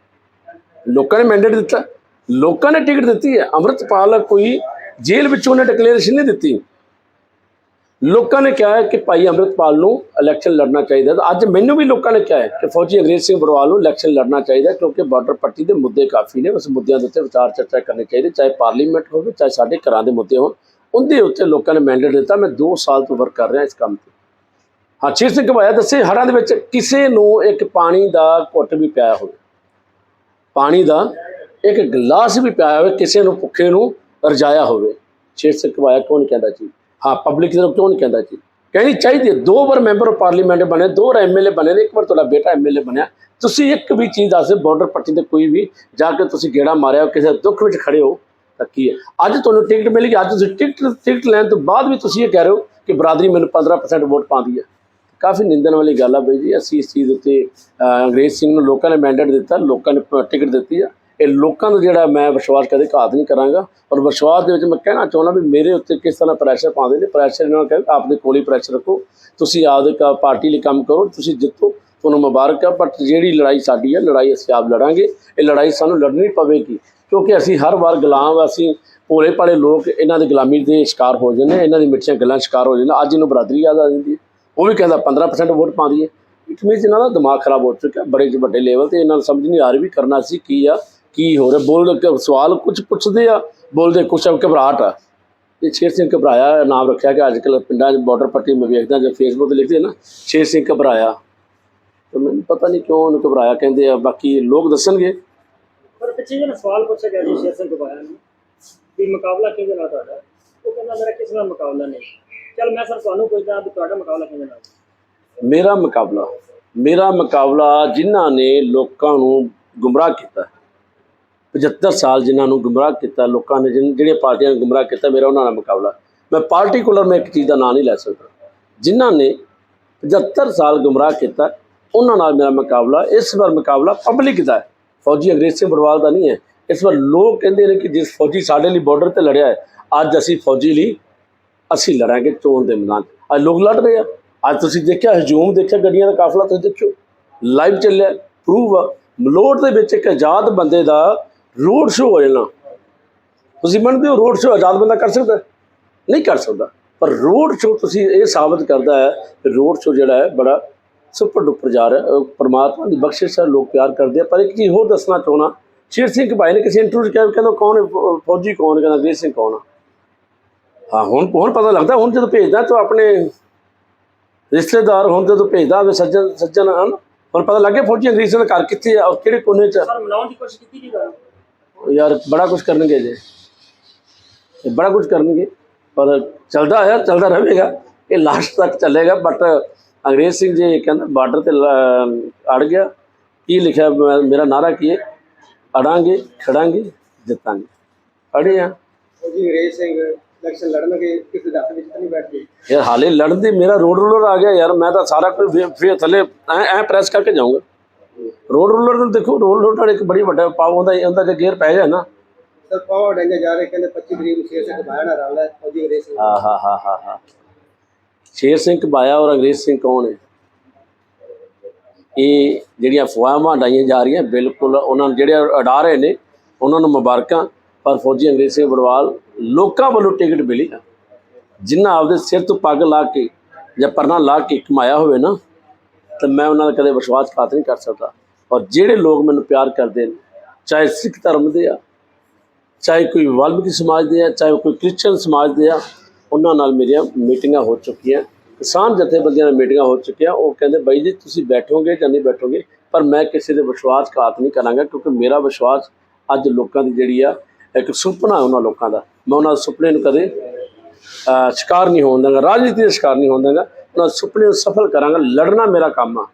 Speaker 1: ਲੋਕਾਂ ਨੇ ਮੈਂਡੇਟ ਦਿੱਤਾ। ਲੋਕਾਂ ਨੇ ਟਿਕਟ ਦਿੱਤੀ ਹੈ। ਅੰਮ੍ਰਿਤਪਾਲ ਕੋਈ ਜੇਲ੍ਹ ਵਿੱਚੋਂ ਉਹਨੇ ਡਿਕਲੇਰੇਸ਼ਨ ਨਹੀਂ ਦਿੱਤੀ। ਲੋਕਾਂ ਨੇ ਕਿਹਾ ਹੈ ਕਿ ਭਾਈ ਅੰਮ੍ਰਿਤਪਾਲ ਨੂੰ ਇਲੈਕਸ਼ਨ ਲੜਨਾ ਚਾਹੀਦਾ ਤਾਂ ਅੱਜ ਮੈਨੂੰ ਵੀ ਲੋਕਾਂ ਨੇ ਕਿਹਾ ਹੈ ਕਿ ਫੌਜੀ ਅੰਗਰੇਜ਼ ਸਿੰਘ ਬੜਵਾਲ ਨੂੰ ਇਲੈਕਸ਼ਨ ਲੜਨਾ ਚਾਹੀਦਾ ਕਿਉਂਕਿ ਬਾਰਡਰ ਪੱਟੀ ਦੇ ਮੁੱਦੇ ਕਾਫੀ ਨੇ। ਉਸ ਮੁੱਦਿਆਂ ਦੇ ਉੱਤੇ ਵਿਚਾਰ ਚਰਚਾ ਕਰਨੀ ਚਾਹੀਦੀ ਚਾਹੇ ਪਾਰਲੀਮੈਂਟ ਹੋਵੇ, ਚਾਹੇ ਸਾਡੇ ਘਰਾਂ ਦੇ ਮੁੱਦੇ ਹੋਣ। ਉਹਦੇ ਉੱਤੇ ਲੋਕਾਂ ਨੇ ਮੈਂਡੇਟ ਦਿੱਤਾ। ਮੈਂ 2 ਸਾਲ ਤੋਂ ਵਰਕ ਕਰ ਰਿਹਾ ਇਸ ਕੰਮ ਤੇ। ਹਾਂ ਸ਼ੇਰ ਸਿੰਘ ਭਾਇਆ ਦੱਸੇ ਹੜ੍ਹਾਂ ਦੇ ਵਿੱਚ ਕਿਸੇ ਨੂੰ ਇੱਕ ਪਾਣੀ ਦਾ ਘੁੱਟ ਵੀ ਪਿਆ ਹੋਵੇ। ਪਾਣੀ ਦਾ ਇੱਕ ਗਲਾਸ ਵੀ ਪਿਆ ਹੋਵੇ, ਕਿਸੇ ਨੂੰ ਭੁੱਖੇ ਨੂੰ ਰਜਾਇਆ ਹੋਵੇ। ਛੇਰ ਸਿੰਘ ਭਾਇਆ ਕੌਣ ਕਹਿੰਦਾ ਜੀ? ਹਾਂ ਪਬਲਿਕ ਦੇ ਕਿਉਂ ਨਹੀਂ ਕਹਿੰਦਾ ਜੀ? ਕਹਿਣੀ ਚਾਹੀਦੀ ਹੈ ਦੋ ਵਾਰ ਮੈਂਬਰ ਆਫ ਪਾਰਲੀਮੈਂਟ ਬਣੇ ਦੋ ਵਾਰ ਐਮਐਲਏ ਬਣੇ ਨੇ ਇੱਕ ਵਾਰ ਤੁਹਾਡਾ ਬੇਟਾ ਐਮਐਲਏ ਬਣਿਆ। ਤੁਸੀਂ ਇੱਕ ਵੀ ਚੀਜ਼ ਦੱਸ ਬਾਰਡਰ ਪੱਟੀ ਤੇ ਕੋਈ ਵੀ ਜਾ ਕੇ ਤੁਸੀਂ ਗੇੜਾ ਮਾਰਿਆ ਹੋ, ਕਿਸੇ ਦੁੱਖ ਵਿੱਚ ਖੜੇ ਹੋ ਤਾਂ ਕੀ ਹੈ? ਅੱਜ ਤੁਹਾਨੂੰ ਟਿਕਟ ਮਿਲ ਅੱਜ ਤੁਸੀਂ ਟਿਕਟ ਟਿਕਟ ਲੈਣ ਤੋਂ ਬਾਅਦ ਵੀ ਤੁਸੀਂ ਇਹ ਕਹਿ ਰਹੇ ਹੋ ਕਿ ਬਰਾਦਰੀ ਮੈਨੂੰ 15% ਵੋਟ ਪਾਉਂਦੀ ਹੈ। ਕਾਫੀ ਨਿੰਦਣ ਵਾਲੀ ਗੱਲ ਆ ਬਈ ਜੀ ਅਸੀਂ ਇਸ ਚੀਜ਼ ਉੱਤੇ ਅੰਗਰੇਜ਼ ਸਿੰਘ ਨੂੰ ਲੋਕਾਂ ਨੇ ਮੈਂਡੇਟ ਦਿੱਤਾ ਲੋਕਾਂ ਨੇ ਟਿਕਟ ਦਿੱਤੀ ਆ। ਇਹ ਲੋਕਾਂ ਦਾ ਜਿਹੜਾ ਮੈਂ ਵਿਸ਼ਵਾਸ ਕਦੇ ਘਾਤ ਨਹੀਂ ਕਰਾਂਗਾ ਔਰ ਵਿਸ਼ਵਾਸ ਦੇ ਵਿੱਚ ਮੈਂ ਕਹਿਣਾ ਚਾਹੁੰਦਾ ਵੀ ਮੇਰੇ ਉੱਤੇ ਕਿਸ ਤਰ੍ਹਾਂ ਪ੍ਰੈਸ਼ਰ ਪਾਉਂਦੇ ਨੇ ਪ੍ਰੈਸ਼ਰ ਇਹਨਾਂ ਨੂੰ ਕਹਿੰਦੇ ਆਪਦੇ ਕੋਲ ਹੀ ਪ੍ਰੈਸ਼ਰ ਰੱਖੋ। ਤੁਸੀਂ ਆਪਦੇ ਕ- ਪਾਰਟੀ ਲਈ ਕੰਮ ਕਰੋ ਤੁਸੀਂ ਜਿੱਤੋ ਤੁਹਾਨੂੰ ਮੁਬਾਰਕ ਹੈ ਬਟ ਜਿਹੜੀ ਲੜਾਈ ਸਾਡੀ ਹੈ ਲੜਾਈ ਅਸੀਂ ਆਪ ਲੜਾਂਗੇ ਇਹ ਲੜਾਈ ਸਾਨੂੰ ਲੜਨੀ ਪਵੇਗੀ ਕਿਉਂਕਿ ਅਸੀਂ ਹਰ ਵਾਰ ਗੁਲਾਮ ਅਸੀਂ ਭੋਲੇ ਭਾਲੇ ਲੋਕ ਇਹਨਾਂ ਦੇ ਗੁਲਾਮੀ ਦੇ ਸ਼ਿਕਾਰ ਹੋ ਜਾਂਦੇ ਹਾਂ, ਇਹਨਾਂ ਦੀ ਮਿੱਠੀਆਂ ਗੱਲਾਂ ਸ਼ਿਕਾਰ ਹੋ ਜਾਂਦੇ ਅੱਜ ਇਹਨੂੰ ਬਰਾਦਰੀ ਯਾਦ ਆ ਜਾਂਦੀ ਹੈ। ਉਹ ਵੀ ਕਹਿੰਦਾ 15% ਵੋਟ ਪਾਉਂਦੀ ਹੈ। ਇਟ ਮੀਨਸ ਇਹਨਾਂ ਦਾ ਦਿਮਾਗ ਖਰਾਬ ਹੋ ਚੁੱਕਾ ਬੜੇ ਵੱਡੇ ਲੈਵਲ ਤੇ ਇਹਨਾਂ ਨੂੰ ਸਮਝ ਨਹੀਂ ਆ ਰਹੀ ਵੀ ਕਰਨਾ ਸੀ ਕੀ ਆ। ਕੀ ਹੋ ਰਿਹਾ? ਬੋਲ ਸਵਾਲ ਕੁਝ ਪੁੱਛਦੇ ਆ ਬੋਲਦੇ ਕੁਛ ਆ ਘਬਰਾਹਟ ਆ। ਇਹ ਸ਼ੇਰ ਸਿੰਘ ਘਬਰਾਇਆ ਨਾਮ ਰੱਖਿਆ ਕਿ ਅੱਜ ਕੱਲ੍ਹ ਪਿੰਡਾਂ 'ਚ ਬਾਰਡਰ ਪੱਟੀ ਮੈਂ ਵੇਖਦਾ ਜੇ ਫੇਸਬੁੱਕ ਤੇ ਲਿਖਦੇ ਨਾ ਸ਼ੇਰ ਸਿੰਘ ਘਬਰਾਇਆ। ਤੇ ਮੈਨੂੰ ਪਤਾ ਨਹੀਂ ਕਿਉਂ ਉਹਨੂੰ ਘਬਰਾਇਆ ਕਹਿੰਦੇ ਆ ਬਾਕੀ ਲੋਕ ਦੱਸਣਗੇ।
Speaker 3: ਪਰ ਪਿੱਛੇ ਜਿਹੜਾ ਸਵਾਲ ਪੁੱਛਿਆ ਗਿਆ ਜੀ ਸ਼ੇਰ ਸਿੰਘ ਘਬਾਇਆ ਨੂੰ ਵੀ ਮੁਕਾਬਲਾ ਕਿਹਦੇ ਨਾਲ ਤੁਹਾਡਾ? ਉਹ ਕਹਿੰਦਾ ਮੇਰਾ ਕਿਸੇ ਨਾਲ ਮੁਕਾਬਲਾ ਨਹੀਂ। ਚਲ ਮੈਂ ਸਰ ਤੁਹਾਨੂੰ ਪੁੱਛਦਾ ਤੁਹਾਡਾ ਮੁਕਾਬਲਾ ਕਿਹਦੇ ਨਾਲ?
Speaker 1: ਮੇਰਾ ਮੁਕਾਬਲਾ ਮੇਰਾ ਮੁਕਾਬਲਾ ਜਿਨ੍ਹਾਂ ਨੇ ਲੋਕਾਂ ਨੂੰ ਗੁੰਮਰਾਹ ਕੀਤਾ। 75 ਸਾਲ ਜਿਨ੍ਹਾਂ ਨੂੰ ਗੁੰਮਰਾਹ ਕੀਤਾ, ਲੋਕਾਂ ਨੇ ਜਿਨ- ਜਿਹੜੀਆਂ ਪਾਰਟੀਆਂ ਨੇ ਗੁੰਮਰਾਹ ਕੀਤਾ, ਮੇਰਾ ਉਹਨਾਂ ਨਾਲ ਮੁਕਾਬਲਾ। ਮੈਂ ਪਾਰਟਿਕੂਲਰ ਮੈਂ ਇੱਕ ਚੀਜ਼ ਦਾ ਨਾਂ ਨਹੀਂ ਲੈ ਸਕਦਾ। ਜਿਨ੍ਹਾਂ ਨੇ 75 ਸਾਲ ਗੁੰਮਰਾਹ ਕੀਤਾ, ਉਹਨਾਂ ਨਾਲ ਮੇਰਾ ਮੁਕਾਬਲਾ, ਇਸ ਵਾਰ ਮੁਕਾਬਲਾ ਪਬਲਿਕ ਦਾ ਹੈ। ਫੌਜੀ ਅੰਗਰੇਜ਼ ਸਿੰਘ ਬਰਵਾਲ ਦਾ ਨਹੀਂ ਹੈ। ਇਸ ਵਾਰ ਲੋਕ ਕਹਿੰਦੇ ਨੇ ਕਿ ਜਿਸ ਫੌਜੀ ਸਾਡੇ ਲਈ ਬਾਰਡਰ ਤੇ ਲੜਿਆ ਹੈ, ਅੱਜ ਅਸੀਂ ਫੌਜੀ ਲਈ, ਅਸੀਂ ਲੜਾਂਗੇ ਚੋਣ ਦੇ ਮੈਦਾਨ 'ਚ। ਅੱਜ ਲੋਕ ਲੜ ਰਹੇ ਆ। ਅੱਜ ਤੁਸੀਂ ਦੇਖਿਆ, ਹਜੂਮ ਦੇਖਿਆ, ਗੱਡੀਆਂ ਦਾ ਕਾਫਲਾ ਤੁਸੀਂ ਦੇਖਿਓ। ਲਾਈਵ ਚੱਲਿਆ ਪ੍ਰੂਵ ਆ। ਮਲੋਟ ਦੇ ਵਿੱਚ ਇੱਕ ਆਜ਼ਾਦ ਬੰਦੇ ਦਾ ਰੋਡ ਸ਼ੋਅ ਹੋ ਜਾਣਾ। ਤੁਸੀਂ ਮੰਨਦੇ ਹੋ ਰੋਡ ਸ਼ੋਅ ਆਜ਼ਾਦ ਬੰਦਾ ਕਰ ਸਕਦਾ ਨਹੀਂ ਕਰ ਸਕਦਾ। ਪਰ ਰੋਡ ਸ਼ੋਅ ਤੁਸੀਂ ਇਹ ਸਾਬਤ ਕਰਦਾ ਹੈ ਕਿ ਰੋਡ ਸ਼ੋਅ ਜਿਹੜਾ ਹੈ ਬੜਾ ਸੁਪਰ ਡੁਪਰ ਜਾ ਰਿਹਾ ਅਹ ਦੀ ਬਖਸ਼ਿਸ਼ ਹੈ, ਲੋਕ ਪਿਆਰ ਕਰਦੇ ਆ। ਪਰ ਇੱਕ ਚੀਜ਼ ਹੋਰ ਦੱਸਣਾ ਚਾਹਣਾ ਸ਼ੇਰ ਸਿੰਘ ਭਾਈ ਨੇ ਕਿਸੇ ਇੰਟਰਵਿਊ 'ਚ ਕਿਹਾ ਵੀ ਕਹਿੰਦਾ ਕੌਣ ਹੈ? ਫੌਜੀ ਕੌਣ ਕਹਿੰਦਾ ਵੀਰ ਸਿੰਘ ਕੌਣ ਆ? ਹਾਂ, ਹੁਣ ਹੁਣ ਪਤਾ ਲੱਗਦਾ। ਹੁਣ ਜਦੋਂ ਭੇਜਦਾ ਤਾਂ ਆਪਣੇ ਰਿਸ਼ਤੇਦਾਰ ਹੁਣ ਜਦੋਂ ਭੇਜਦਾ ਹੋਵੇ ਸੱਜਣ ਸੱਜਣ ਹਨ। ਹੁਣ ਪਤਾ ਲੱਗ ਗਿਆ ਫੌਜੀ ਅੰਗਰੇਜ਼ਾਂ ਦਾ ਘਰ ਕਿੱਥੇ ਆ, ਕਿਹੜੇ ਕੋਨੇ 'ਚ
Speaker 3: ਸਰ ਮਨਾਉਣ ਦੀ ਕੋਸ਼ਿਸ਼ ਕੀਤੀ ਜੀ ਗੱਲ।
Speaker 1: ਯਾਰ ਬੜਾ ਕੁਝ ਕਰਨਗੇ ਜੇ ਇਹ ਬੜਾ ਕੁਝ ਕਰਨਗੇ ਪਰ ਚੱਲਦਾ ਹੈ ਚੱਲਦਾ ਰਹੇਗਾ ਇਹ ਲਾਸਟ ਤੱਕ ਚੱਲੇਗਾ ਬਟ ਅੰਗਰੇਜ਼ ਸਿੰਘ ਜੀ ਕਹਿੰਦਾ ਬਾਰਡਰ ਤੇ ਲ- ਅੜ ਗਿਆ ਕੀ ਲਿਖਿਆ ਮੈਂ- ਮੇਰਾ ਨਾਰਾ ਕੀ ਹੈ ਅੜਾਂਗੇ ਖੜਾਂਗੇ ਜਿੱਤਾਂਗੇ ਅੜੇ ਆ
Speaker 4: ਉਹ ਜੀ ਅੰਗਰੇਜ਼ ਸਿੰਘ ਇਲੈਕਸ਼ਨ ਲੜਨਗੇ ਕਿਸੇ ਦਾ ਵਿੱਚ ਤਾਂ ਨਹੀਂ ਬੈਠਦੇ
Speaker 1: ਯਾਰ ਹਾਲੇ ਲੜਨ ਦੀ ਮੇਰਾ ਰੋਡ ਰੋਲਰ ਆ ਗਿਆ ਯਾਰ ਮੈਂ ਤਾਂ ਸਾਰਾ ਕੁਝ ਫੇਰ- ਫੇਰ ਥੱਲੇ ਐ ਐ ਪ੍ਰੈਸ ਕਰਕੇ ਜਾਊਂਗਾ ਰੋਡ ਰੋਲਰ ਨੂੰ ਦੇਖੋ ਰੋਡ ਰੋਲਰ ਨਾਲ ਇੱਕ ਬੜੀ ਵੱਡਾ ਪਾਵ ਹੁੰਦਾ ਉਹਦਾ ਜੇ ਗੇਅਰ ਪੈ ਜਾਏ ਨਾ।
Speaker 4: ਸਰ ਪਾਵਰ ਡੈਂਜਰ ਜਾ ਰਹੇ ਕਹਿੰਦੇ 25 ਤਰੀਕ ਨੂੰ ਸ਼ੇਰ ਸਿੰਘ ਬਾਇਆ ਨਾਲ ਰਲ ਹੈ ਉਹ ਜੀ ਅੰਗਰੇਜ਼ ਸਿੰਘ
Speaker 1: ਹਾਂ ਹਾਂ ਹਾਂ ਹਾਂ ਹਾਂ। ਸ਼ੇਰ ਸਿੰਘ ਘਬਾਇਆ ਔਰ ਅੰਗਰੇਜ਼ ਸਿੰਘ ਕੌਣ ਹੈ? ਇਹ ਜਿਹੜੀਆਂ ਅਫਵਾਹਾਂ ਡਾਈਆਂ ਜਾ ਰਹੀਆਂ ਬਿਲਕੁਲ ਉਹਨਾਂ ਨੂੰ ਜਿਹੜੇ ਅਡਾ ਰਹੇ ਨੇ ਉਹਨਾਂ ਨੂੰ ਮੁਬਾਰਕਾਂ ਪਰ ਫੌਜੀ ਅੰਗਰੇਜ਼ ਸਿੰਘ ਬੜਵਾਲ ਲੋਕਾਂ ਵੱਲੋਂ ਟਿਕਟ ਮਿਲੀ ਆ। ਜਿਨ੍ਹਾਂ ਆਪਦੇ ਸਿਰ ਤੋਂ ਪੱਗ ਲਾ ਕੇ ਜਾਂ ਪਰਨਾ ਲਾ ਕੇ ਕਮਾਇਆ ਹੋਵੇ ਨਾ ਤਾਂ ਮੈਂ ਉਹਨਾਂ ਦਾ ਕਦੇ ਵਿਸ਼ਵਾਸਘਾਤ ਨਹੀਂ ਕਰ ਸਕਦਾ। ਔਰ ਜਿਹੜੇ ਲੋਕ ਮੈਨੂੰ ਪਿਆਰ ਕਰਦੇ ਨੇ, ਚਾਹੇ ਸਿੱਖ ਧਰਮ ਦੇ ਆ, ਚਾਹੇ ਕੋਈ ਵਾਲਮੀਕੀ ਸਮਾਜ ਦੇ ਆ, ਚਾਹੇ ਕੋਈ ਕ੍ਰਿਸਚਨ ਸਮਾਜ ਦੇ ਆ, ਉਹਨਾਂ ਨਾਲ ਮੇਰੀਆਂ ਮੀਟਿੰਗਾਂ ਹੋ ਚੁੱਕੀਆਂ। ਕਿਸਾਨ ਜਥੇਬੰਦੀਆਂ ਨਾਲ ਮੀਟਿੰਗਾਂ ਹੋ ਚੁੱਕੀਆਂ। ਉਹ ਕਹਿੰਦੇ, ਬਾਈ ਜੀ, ਤੁਸੀਂ ਬੈਠੋਗੇ ਜਾਂ ਨਹੀਂ ਬੈਠੋਗੇ? ਪਰ ਮੈਂ ਕਿਸੇ ਦੇ ਵਿਸ਼ਵਾਸਘਾਤ ਨਹੀਂ ਕਰਾਂਗਾ, ਕਿਉਂਕਿ ਮੇਰਾ ਵਿਸ਼ਵਾਸ ਅੱਜ ਲੋਕਾਂ ਦੀ ਜਿਹੜੀ ਆ, ਇੱਕ ਸੁਪਨਾ ਉਹਨਾਂ ਲੋਕਾਂ ਦਾ। ਮੈਂ ਉਹਨਾਂ ਦੇ ਸੁਪਨੇ ਨੂੰ ਕਦੇ ਸ਼ਿਕਾਰ ਨਹੀਂ ਹੋਣ ਦਾਂਗਾ ਰਾਜਨੀਤੀ ਦਾ ਸ਼ਿਕਾਰ ਨਹੀਂ ਹੋਣ ਦਾਂਗਾ ਦੇ ਸੁਪਨੇ ਨੂੰ ਸਫਲ ਕਰਾਂਗਾ ਲੜਨਾ ਮੇਰਾ ਕੰਮ ਆ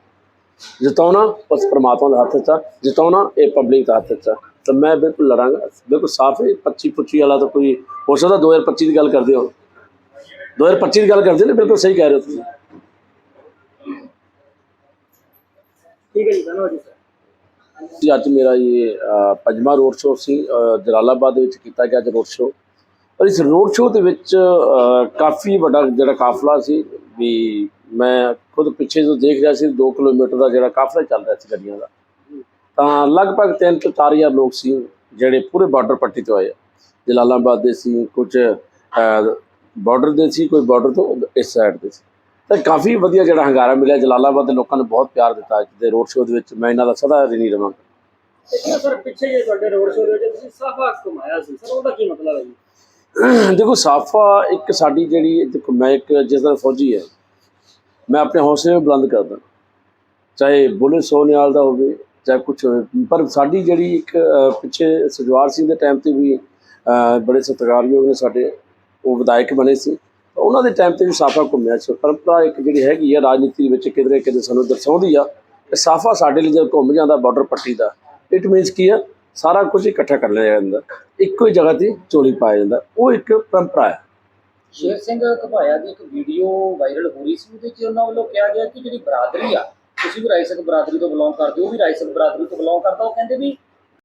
Speaker 1: ਜਿਤਾਉਣਾ ਉਸ ਪ੍ਰਮਾਤਮਾ ਦੇ ਹੱਥ 'ਚ ਆ ਜਿਤਾਉਣਾ ਇਹ ਪਬਲਿਕ ਦੇ ਹੱਥ 'ਚ ਆ ਤਾਂ ਮੈਂ ਬਿਲਕੁਲ ਲੜਾਂਗਾ ਬਿਲਕੁਲ ਸਾਫ਼ ਹੈ 25 25 ਵਾਲਾ ਤਾਂ ਕੋਈ ਹੋ ਸਕਦਾ 2025 ਦੀ ਗੱਲ ਕਰਦੇ ਹੋ 2025 ਦੀ ਗੱਲ ਕਰਦੇ ਨੇ ਬਿਲਕੁਲ ਸਹੀ ਕਹਿ ਰਹੇ ਹੋ ਤੁਸੀਂ
Speaker 3: ਠੀਕ ਹੈ ਜੀ ਧੰਨਵਾਦ ਜੀ
Speaker 1: ਜੀ ਅੱਜ ਮੇਰਾ ਇਹ ਪੰਜਵਾਂ ਰੋਡ ਸ਼ੋਅ ਸੀ ਜਲਾਲਾਬਾਦ ਦੇ ਵਿੱਚ ਕੀਤਾ ਗਿਆ ਅੱਜ ਰੋਡ ਸ਼ੋਅ ਪਰ ਇਸ ਰੋਡ ਸ਼ੋਅ ਦੇ ਵਿੱਚ ਕਾਫੀ ਵੱਡਾ ਜਿਹੜਾ ਕਾਫਲਾ ਸੀ ਵੀ ਮੈਂ ਖੁਦ ਪਿੱਛੇ ਤੋਂ ਦੇਖ ਰਿਹਾ ਸੀ 2 ਕਿਲੋਮੀਟਰ ਦਾ ਜਿਹੜਾ ਕਾਫਲਾ ਚੱਲ ਰਿਹਾ ਸੀ ਗੱਡੀਆਂ ਦਾ, ਤਾਂ ਲਗਭਗ 3 ਤੋਂ 4000 ਲੋਕ ਸੀ ਜਿਹੜੇ ਪੂਰੇ ਬਾਰਡਰ ਪੱਟੀ ਤੋਂ ਆਏ ਆ। ਜਲਾਲਾਬਾਦ ਦੇ ਸੀ, ਕੁਝ ਬਾਰਡਰ ਦੇ ਸੀ, ਕੋਈ ਬਾਰਡਰ ਤੋਂ ਇਸ ਸਾਈਡ ਦੇ ਸੀ। ਤਾਂ ਕਾਫੀ ਵਧੀਆ ਜਿਹੜਾ ਹੰਗਾਰਾ ਮਿਲਿਆ। ਜਲਾਲਾਬਾਦ ਦੇ ਲੋਕਾਂ ਨੇ ਬਹੁਤ ਪਿਆਰ ਦਿੱਤਾ ਅੱਜ ਦੇ ਰੋਡ ਸ਼ੋਅ ਦੇ ਵਿੱਚ। ਮੈਂ ਇਹਨਾਂ ਦਾ ਸਦਾ ਰਿਣੀ ਰਵਾਂਗਾ।
Speaker 3: ਸਰ, ਪਿੱਛੇ ਜੇ ਤੁਹਾਡੇ ਰੋਡ ਸ਼ੋਅ ਦੇ ਵਿੱਚ ਤੁਸੀਂ ਸਾਫਾ ਘੁਮਾਇਆ ਸੀ, ਸਰ, ਉਹਦਾ ਕੀ ਮਤਲਬ ਹੈ ਜੀ?
Speaker 1: ਦੇਖੋ, ਸਾਫਾ ਇੱਕ ਸਾਡੀ ਜਿਹੜੀ, ਦੇਖੋ, ਮੈਂ ਇੱਕ ਜਿਸ ਤਰ੍ਹਾਂ ਫੌਜੀ ਹੈ, ਮੈਂ ਆਪਣੇ ਹੌਸਲੇ ਨੂੰ ਬੁਲੰਦ ਕਰਦਾ। ਚਾਹੇ ਬੁੱਲੇ ਸੋਨਿਆਲ ਦਾ ਹੋਵੇ, ਚਾਹੇ ਕੁਝ ਹੋਵੇ, ਪਰ ਸਾਡੀ ਜਿਹੜੀ ਇੱਕ ਪਿੱਛੇ ਸਜਵਾਰ ਸਿੰਘ ਦੇ ਟਾਈਮ ਤੇ ਵੀ ਬੜੇ ਸਤਿਕਾਰਯੋਗ ਨੇ ਸਾਡੇ, ਉਹ ਵਿਧਾਇਕ ਬਣੇ ਸੀ। ਉਹਨਾਂ ਦੇ ਟਾਈਮ ਤੇ ਵੀ ਸਾਫਾ ਘੁੰਮਿਆ ਸੀ। ਪਰੰਪਰਾ ਇੱਕ ਜਿਹੜੀ ਹੈਗੀ ਆ, ਰਾਜਨੀਤੀ ਦੇ ਵਿੱਚ ਕਿਧਰੇ ਕਿਤੇ ਸਾਨੂੰ ਦਰਸਾਉਂਦੀ ਆ ਕਿ ਸਾਫਾ ਸਾਡੇ ਲਈ ਜਦ ਘੁੰਮ ਜਾਂਦਾ ਬਾਰਡਰ ਪੱਟੀ ਦਾ। ਇਟ ਮੀਨਸ ਕੀ ਆ? ਸਾਰਾ ਕੁਝ ਇਕੱਠਾ ਕਰ ਲਿਆ ਜਾਂਦਾ। ਇੱਕੋ ਹੀ ਜਗ੍ਹਾ ਤੇ ਝੋਲੀ ਪਾਇਆ ਜਾਂਦਾ। ਉਹ ਇੱਕ ਪਰੰਪਰਾ ਹੈ।
Speaker 2: ਸ਼ੇਰ ਸਿੰਘ ਘਬਾਇਆ ਦੀ ਇੱਕ ਵੀਡੀਓ ਵਾਇਰਲ ਹੋ ਰਹੀ ਸੀ, ਉਹਦੇ 'ਚ ਉਹਨਾਂ ਵੱਲੋਂ ਕਿਹਾ ਗਿਆ ਕਿ ਜਿਹੜੀ ਬਰਾਦਰੀ ਆ, ਤੁਸੀਂ ਵੀ ਰਾਈਸਕ ਬਰਾਦਰੀ ਤੋਂ ਬਿਲੋਂਗ ਕਰਦੇ ਹੋ, ਉਹ ਵੀ ਰਾਈਸਕ ਬਰਾਦਰੀ ਤੋਂ ਬਿਲੋਂਗ ਕਰਦਾ। ਉਹ ਕਹਿੰਦੇ ਵੀ